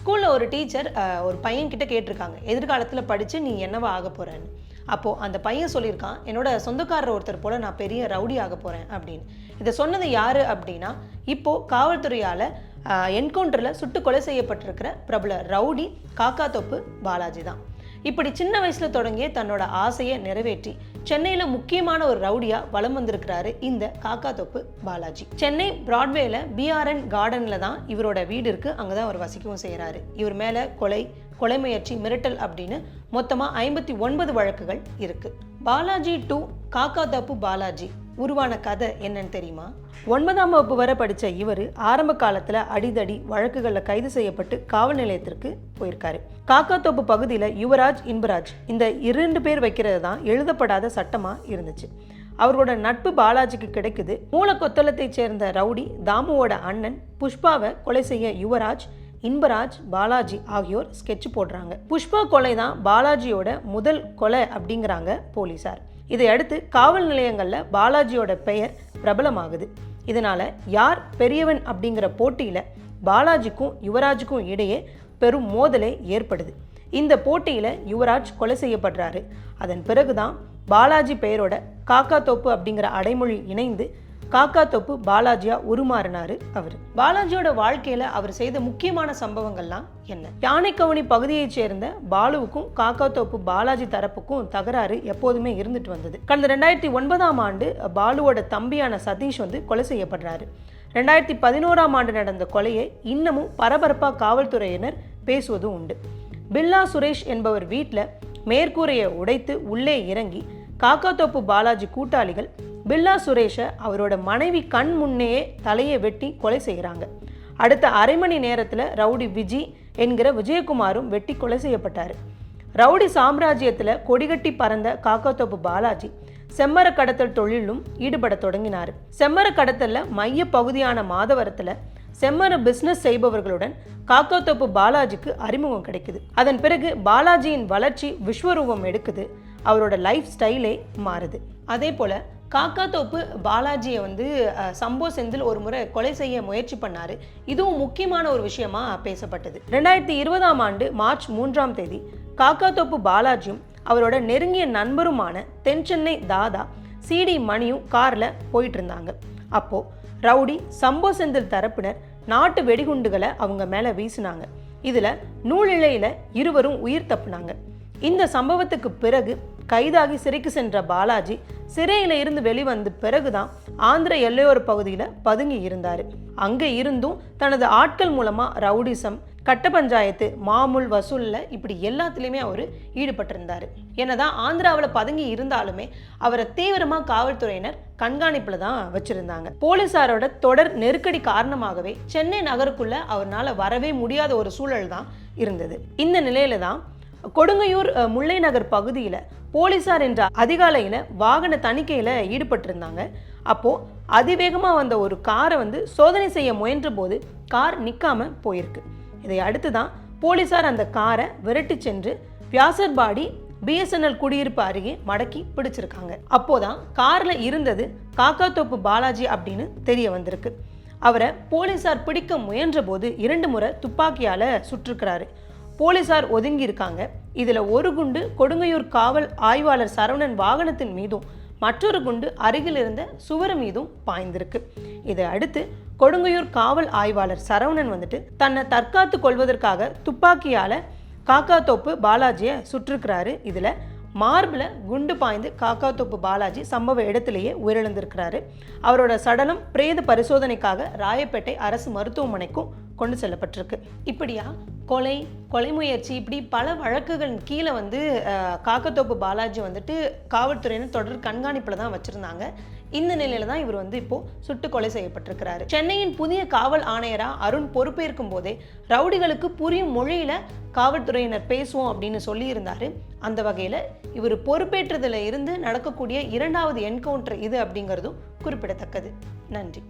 ஸ்கூலில் ஒரு டீச்சர் ஒரு பையன்கிட்ட கேட்டிருக்காங்க எதிர்காலத்தில் படித்து நீ என்னவா ஆக போகிறேன்னு அப்போது அந்த பையன் சொல்லியிருக்கான் என்னோட சொந்தக்காரர் ஒருத்தர் போல் நான் பெரிய ரவுடி ஆக போகிறேன் அப்படின்னு. இதை சொன்னது யார் அப்படின்னா இப்போது காவல்துறையால் என்கவுண்டரில் சுட்டு கொலை செய்யப்பட்டிருக்கிற பிரபல ரவுடி காக்காத்தோப்பு பாலாஜி தான். இப்படி சின்ன வயசுல தொடங்கிய தன்னோட ஆசையை நிறைவேற்றி சென்னையில முக்கியமான ஒரு ரவுடியா வலம் வந்திருக்கிறாரு இந்த காக்காத்தோப்பு பாலாஜி. சென்னை பிராட்வேல பிஆர்என் கார்டன்ல தான் இவரோட வீடு இருக்கு. அங்கதான் அவர் வசிக்கவும் செய்கிறாரு இவர் மேல கொலை கொலை முயற்சி மிரட்டல் அப்படின்னு மொத்தமா ஐம்பத்தி ஒன்பது வழக்குகள் இருக்கு. பாலாஜி டூ காக்கா தப்பு பாலாஜி. உருவான கதை என்னன்னு தெரியுமா? ஒன்பதாம் வகுப்பு வரை படித்த இவர் ஆரம்ப காலத்தில் அடிதடி வழக்குகளில் கைது செய்யப்பட்டு காவல் நிலையத்திற்கு போயிருக்காரு. காக்காத்தோப்பு பகுதியில் யுவராஜ் இன்பராஜ் இந்த இரண்டு பேர் வைக்கிறது தான் எழுதப்படாத சட்டமாக இருந்துச்சு. அவரோட நட்பு பாலாஜிக்கு கிடைக்குது. மூல கொத்தளத்தைச் சேர்ந்த ரவுடி தாமுவோட அண்ணன் புஷ்பாவை கொலை செய்ய யுவராஜ் இன்பராஜ் பாலாஜி ஆகியோர் ஸ்கெட்ச் போடுறாங்க. புஷ்பா கொலை தான் பாலாஜியோட முதல் கொலை அப்படிங்கிறாங்க போலீசார். இதையடுத்து காவல் நிலையங்களில் பாலாஜியோட பெயர் பிரபலமாகுது. இதனால் யார் பெரியவன் அப்படிங்கிற போட்டியில் பாலாஜிக்கும் யுவராஜுக்கும் இடையே பெரும் மோதலே ஏற்படுது. இந்த போட்டியில் யுவராஜ் கொலை செய்யப்படுறாரு. அதன் பிறகுதான் பாலாஜி பெயரோட காக்கா தோப்பு அப்படிங்கிற அடைமொழி இணைந்து காக்கா தொப்பு பாலாஜியா உருமாறினாரு அவர். பாலாஜியோட வாழ்க்கையில அவர் செய்த முக்கியமான சம்பவங்கள்லாம் என்ன? யானைக்கவுனி பகுதியைச் சேர்ந்த பாலுவுக்கும் காக்கா தொப்பு பாலாஜி தரப்புக்கும் தகராறு எப்போதுமே இருந்துட்டு வந்தது. கடந்த ரெண்டாயிரத்தி ஒன்பதாம் ஆண்டு பாலுவோட தம்பியான சதீஷ் வந்து கொலை செய்யப்படுறாரு. ரெண்டாயிரத்தி பதினோராம் ஆண்டு நடந்த கொலையை இன்னமும் பரபரப்பாக காவல்துறையினர் பேசுவதும் உண்டு. பில்லா சுரேஷ் என்பவர் வீட்டில் மேற்கூரையை உடைத்து உள்ளே இறங்கி காக்காத்தோப்பு பாலாஜி கூட்டாளிகள் பில்லா சுரேஷை அவரோட மனைவி கண் முன்னேயே தலையை வெட்டி கொலை செய்கிறாங்க. அடுத்த அரை மணி நேரத்தில் ரவுடி விஜி என்கிற விஜயகுமாரும் வெட்டி கொலை செய்யப்பட்டார். ரவுடி சாம்ராஜ்யத்தில் கொடிகட்டி பறந்த காக்காத்தோப்பு பாலாஜி செம்மர கடத்தல் தொழிலும் ஈடுபட தொடங்கினார். செம்மர கடத்தலில் மைய பகுதியான மாதவரத்தில் செம்மர பிஸ்னஸ் செய்பவர்களுடன் காக்காத்தோப்பு பாலாஜிக்கு அறிமுகம் கிடைக்குது. அதன் பிறகு பாலாஜியின் வளர்ச்சி விஸ்வரூபம் எடுக்குது. அவரோட லைஃப் ஸ்டைலே மாறுது. அதே போல காக்காத்தோப்பு பாலாஜியை வந்து சம்போ செந்தில் ஒரு முறை கொலை செய்ய முயற்சி பண்ணாரு. இதுவும் முக்கியமான ஒரு விஷயமா பேசப்பட்டது. ரெண்டாயிரத்தி இருபதாம் ஆண்டு மார்ச் மூன்றாம் தேதி காக்காத்தோப்பு பாலாஜியும் அவரோட நெருங்கிய நண்பருமான தென் சென்னை தாதா சிடி மணியும் கார்ல போயிட்டு இருந்தாங்க. அப்போ ரவுடி சம்போ செந்தில் தரப்பினர் நாட்டு வெடிகுண்டுகளை அவங்க மேலே வீசினாங்க. இதில் நூலிழையில் இருவரும் உயிர் தப்புனாங்க. இந்த சம்பவத்துக்கு பிறகு கைதாகி சிறைக்கு சென்ற பாலாஜி சிறையில இருந்து வெளிவந்த பிறகுதான் ஆந்திர எல்லையோர பகுதியில் பதுங்கி இருந்தார். அங்கே இருந்தும் தனது ஆட்கள் மூலமாக ரவுடிசம் கட்ட பஞ்சாயத்து மாமூல் வசூலில் இப்படி எல்லாத்துலேயுமே அவர் ஈடுபட்டிருந்தார். என்னதான் ஆந்திராவில் பதுங்கி இருந்தாலுமே அவரை தீவிரமாக காவல்துறையினர் கண்காணிப்பில் தான் வச்சுருந்தாங்க. போலீசாரோட தொடர் நெருக்கடி காரணமாகவே சென்னை நகருக்குள்ளே அவரால் வரவே முடியாத ஒரு சூழல் தான் இருந்தது. இந்த நிலையில தான் கொடுங்கையூர் முல்லைநகர் முல்லை நகர் பகுதியில் போலீசார் என்ற அதிகாலையில் வாகன தணிக்கையில் ஈடுபட்டிருந்தாங்க. அப்போது அதிவேகமாக வந்த ஒரு காரை வந்து சோதனை செய்ய முயன்ற போது கார் நிற்காமல் போயிருக்கு. இதை அடுத்து தான் போலீசார் அந்த காரை விரட்டி சென்று வியாசர்பாடி பிஎஸ்என்எல் குடியிருப்பு அருகே மடக்கி பிடிச்சிருக்காங்க. அப்போதான் காரில் இருந்தது காக்காத்தோப்பு பாலாஜி அப்படின்னு தெரிய வந்திருக்கு. அவரை போலீசார் பிடிக்க முயன்ற போது இரண்டு முறை துப்பாக்கியால் சுட்டிருக்கிறாரு போலீசார் ஒதுங்கியிருக்காங்க. இதில் ஒரு குண்டு கொடுங்கையூர் காவல் ஆய்வாளர் சரவணன் வாகனத்தின் மீதும் மற்றொரு குண்டு அருகில் இருந்த சுவர் மீதும் பாய்ந்திருக்கு. இதை அடுத்து கொடுங்கையூர் காவல் ஆய்வாளர் சரவணன் வந்துட்டு தன்னை தற்காத்து கொள்வதற்காக துப்பாக்கியால் காக்காத்தோப்பு பாலாஜியை சுட்டிருக்கிறாரு இதில் மார்பில் குண்டு பாய்ந்து காக்காத்தோப்பு பாலாஜி சம்பவ இடத்திலேயே உயிரிழந்திருக்கிறாரு. அவரோட சடலம் பிரேத பரிசோதனைக்காக ராயப்பேட்டை அரசு மருத்துவமனைக்கும் கொண்டு செல்லப்பட்டிருக்கு. இப்படியா? கொலை கொலை முயற்சி இப்படி பல வழக்குகள் கீழே வந்து காக்கத்தோப்பு பாலாஜி வந்துட்டு காவல்துறையினர் தொடர் கண்காணிப்பில் தான் வச்சுருந்தாங்க. இந்த நிலையில தான் இவர் வந்து இப்போ சுட்டு கொலை செய்யப்பட்டிருக்கிறாரு. சென்னையின் புதிய காவல் ஆணையரா அருண் பொறுப்பேற்கும் போதே ரவுடிகளுக்கு புரியும் மொழியில காவல்துறையினர் பேசுவோம் அப்படின்னு சொல்லியிருந்தாரு. அந்த வகையில் இவர் பொறுப்பேற்றதில் இருந்து நடக்கக்கூடிய இரண்டாவது என்கவுண்டர் இது அப்படிங்கிறதும் குறிப்பிடத்தக்கது. நன்றி.